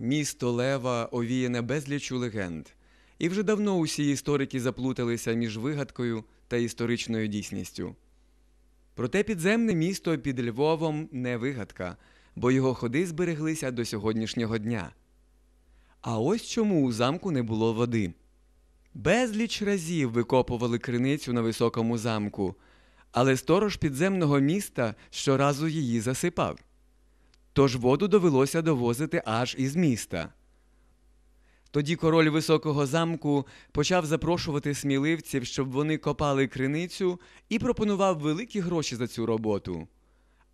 місто Лева овіяне безлічу легенд. І вже давно усі історики заплуталися між вигадкою та історичною дійсністю. Проте підземне місто під Львовом не вигадка, бо його ходи збереглися до сьогоднішнього дня. А ось чому у замку не було води. Безліч разів викопували криницю на високому замку, але сторож підземного міста щоразу її засипав. Тож воду довелося довозити аж із міста. Тоді король високого замку почав запрошувати сміливців, щоб вони копали криницю, і пропонував великі гроші за цю роботу.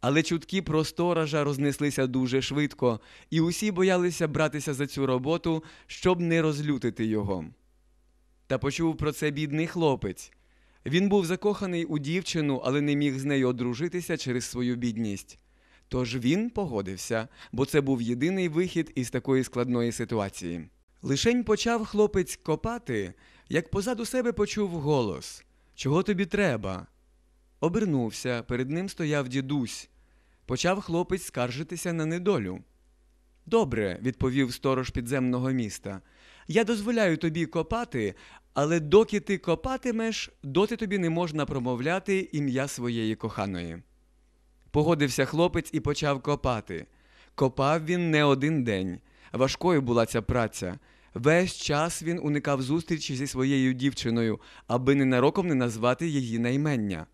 Але чутки про сторожа рознеслися дуже швидко, і усі боялися братися за цю роботу, щоб не розлютити його. Та почув про це бідний хлопець. Він був закоханий у дівчину, але не міг з нею одружитися через свою бідність. Тож він погодився, бо це був єдиний вихід із такої складної ситуації. Лишень почав хлопець копати, як позаду себе почув голос Чого тобі треба? Обернувся, перед ним стояв дідусь. Почав хлопець скаржитися на недолю. Добре, відповів сторож підземного міста. Я дозволяю тобі копати, але доки ти копатимеш, доти тобі не можна промовляти ім'я своєї коханої. Погодився хлопець і почав копати. Копав він не один день. Важкою була ця праця. Весь час він уникав зустрічі зі своєю дівчиною, аби ненароком не назвати її наймення.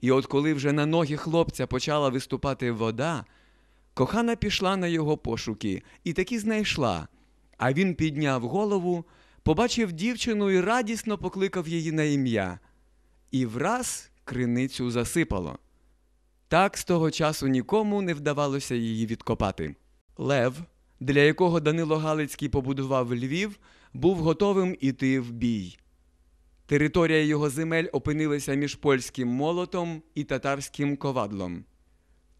І от коли вже на ноги хлопця почала виступати вода, кохана пішла на його пошуки і таки знайшла. А він підняв голову, побачив дівчину і радісно покликав її на ім'я. І враз криницю засипало. Так з того часу нікому не вдавалося її відкопати. Лев, для якого Данило Галицький побудував Львів, був готовим іти в бій. Територія його земель опинилася між польським молотом і татарським ковадлом.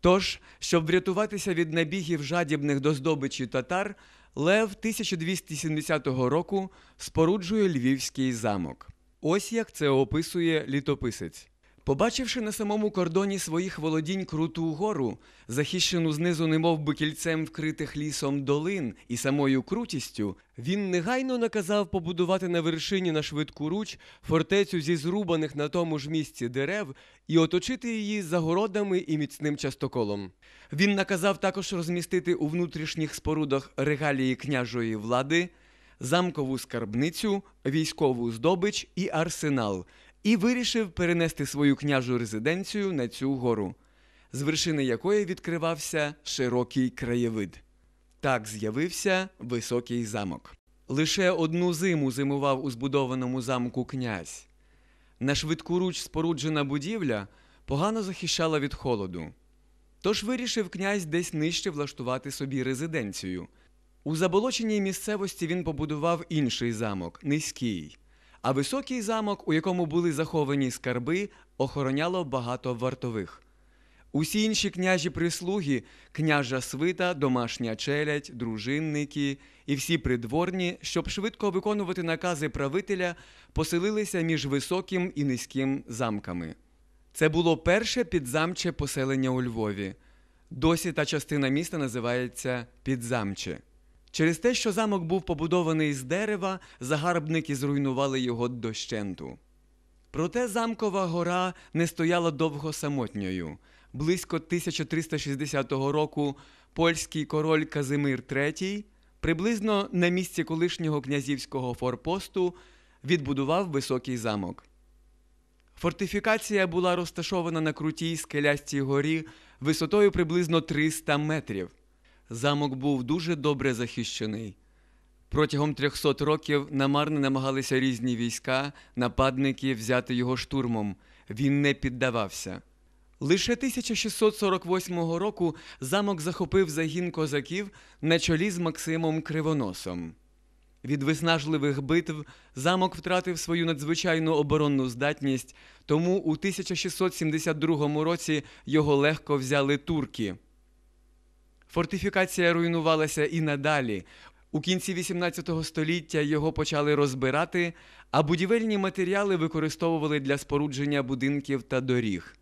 Тож, щоб врятуватися від набігів жадібних до здобичі татар, Лев 1270 року споруджує Львівський замок. Ось як це описує літописець. Побачивши на самому кордоні своїх володінь круту гору, захищену знизу немов би кільцем вкритих лісом долин і самою крутістю, він негайно наказав побудувати на вершині на швидку руч фортецю зі зрубаних на тому ж місці дерев і оточити її загородами і міцним частоколом. Він наказав також розмістити у внутрішніх спорудах регалії княжої влади, замкову скарбницю, військову здобич і арсенал і вирішив перенести свою княжу резиденцію на цю гору, з вершини якої відкривався широкий краєвид. Так з'явився високий замок. Лише одну зиму зимував у збудованому замку князь. На швидкоруч споруджена будівля погано захищала від холоду. Тож вирішив князь десь нижче влаштувати собі резиденцію. У заболоченій місцевості він побудував інший замок низький. А високий замок, у якому були заховані скарби, охороняло багато вартових. Усі інші княжі прислуги, княжа свита, домашня челядь, дружинники і всі придворні, щоб швидко виконувати накази правителя, поселилися між високим і низьким замками. Це було перше підзамче поселення у Львові. Досі та частина міста називається Підзамче. Через те, що замок був побудований з дерева, загарбники зруйнували його дощенту. Проте замкова гора не стояла довго самотньою. Близько 1360 року польський король Казимир III приблизно на місці колишнього князівського форпосту відбудував високий замок. Фортифікація була розташована на крутій скелястій горі висотою приблизно 300 метрів. Замок був дуже добре захищений. Протягом 300 років намарно намагалися різні війська, нападники взяти його штурмом. Він не піддавався. Лише 1648 року замок захопив загін козаків на чолі з Максимом Кривоносом. Від виснажливих битв замок втратив свою надзвичайну оборонну здатність, тому у 1672 році його легко взяли турки. Фортифікація руйнувалася і надалі. У кінці XVIII століття його почали розбирати, а будівельні матеріали використовували для спорудження будинків та доріг.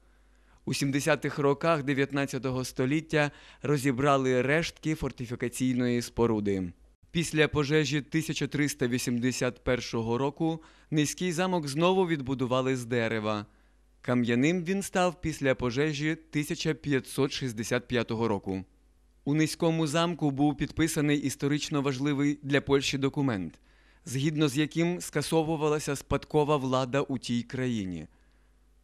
У 70-х роках 19 століття розібрали рештки фортифікаційної споруди. Після пожежі 1381 року низький замок знову відбудували з дерева. Кам'яним він став після пожежі 1565 року. У низькому замку був підписаний історично важливий для Польщі документ, згідно з яким скасовувалася спадкова влада у тій країні.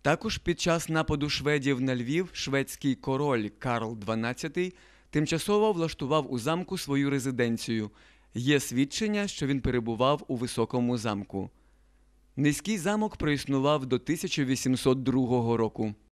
Також під час нападу шведів на Львів шведський король Карл XII тимчасово влаштував у замку свою резиденцію. Є свідчення, що він перебував у високому замку. Низький замок проіснував до 1802 року.